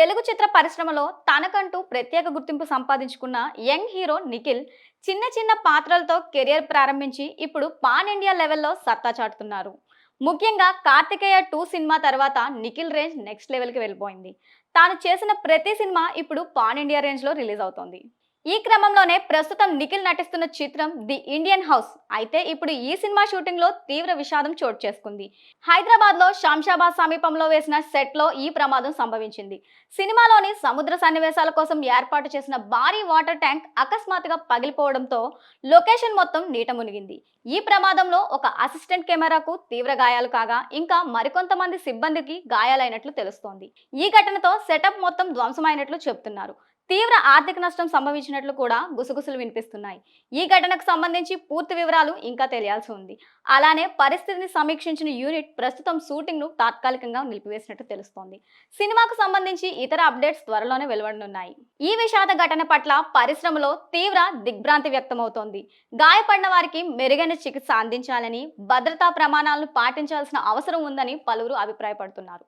తెలుగు చిత్ర పరిశ్రమలో తనకంటూ ప్రత్యేక గుర్తింపు సంపాదించుకున్న యంగ్ హీరో నిఖిల్ చిన్న చిన్న పాత్రలతో కెరియర్ ప్రారంభించి ఇప్పుడు పాన్ ఇండియా లెవెల్లో సత్తా చాటుతున్నారు. ముఖ్యంగా కార్తికేయ టూ సినిమా తర్వాత నిఖిల్ రేంజ్ నెక్స్ట్ లెవెల్కి వెళ్ళిపోయింది. తాను చేసిన ప్రతి సినిమా ఇప్పుడు పాన్ ఇండియా రేంజ్లో రిలీజ్ అవుతోంది. ఈ క్రమంలోనే ప్రస్తుతం నిఖిల్ నటిస్తున్న చిత్రం ది ఇండియన్ హౌస్. అయితే ఇప్పుడు ఈ సినిమా షూటింగ్లో తీవ్ర విషాదం చోటు చేసుకుంది. హైదరాబాద్లో శంషాబాద్ సమీపంలో వేసిన సెట్లో ఈ ప్రమాదం సంభవించింది. సినిమాలోని సముద్ర సన్నివేశాల కోసం ఏర్పాటు చేసిన భారీ వాటర్ ట్యాంక్ అకస్మాత్తుగా పగిలిపోవడంతో లొకేషన్ మొత్తం నీట మునిగింది. ఈ ప్రమాదంలో ఒక అసిస్టెంట్ కెమెరాకు తీవ్ర గాయాలు కాగా ఇంకా మరికొంతమంది సిబ్బందికి గాయాలైనట్లు తెలుస్తోంది. ఈ ఘటనతో సెటప్ మొత్తం ధ్వంసమైనట్లు చెబుతున్నారు. తీవ్ర ఆర్థిక నష్టం సంభవించినట్లు కూడా గుసగుసలు వినిపిస్తున్నాయి. ఈ ఘటనకు సంబంధించి పూర్తి వివరాలు ఇంకా తెలియాల్సి ఉంది. అలానే పరిస్థితిని సమీక్షించిన యూనిట్ ప్రస్తుతం షూటింగ్ను తాత్కాలికంగా నిలిపివేసినట్టు తెలుస్తోంది. సినిమాకు సంబంధించి ఇతర అప్డేట్స్ త్వరలోనే వెలువడనున్నాయి. ఈ విషాద ఘటన పట్ల పరిశ్రమలో తీవ్ర దిగ్భ్రాంతి వ్యక్తమవుతోంది. గాయపడిన వారికి మెరుగైన చికిత్స అందించాలని భద్రతా ప్రమాణాలను పాటించాల్సిన అవసరం ఉందని పలువురు అభిప్రాయపడుతున్నారు.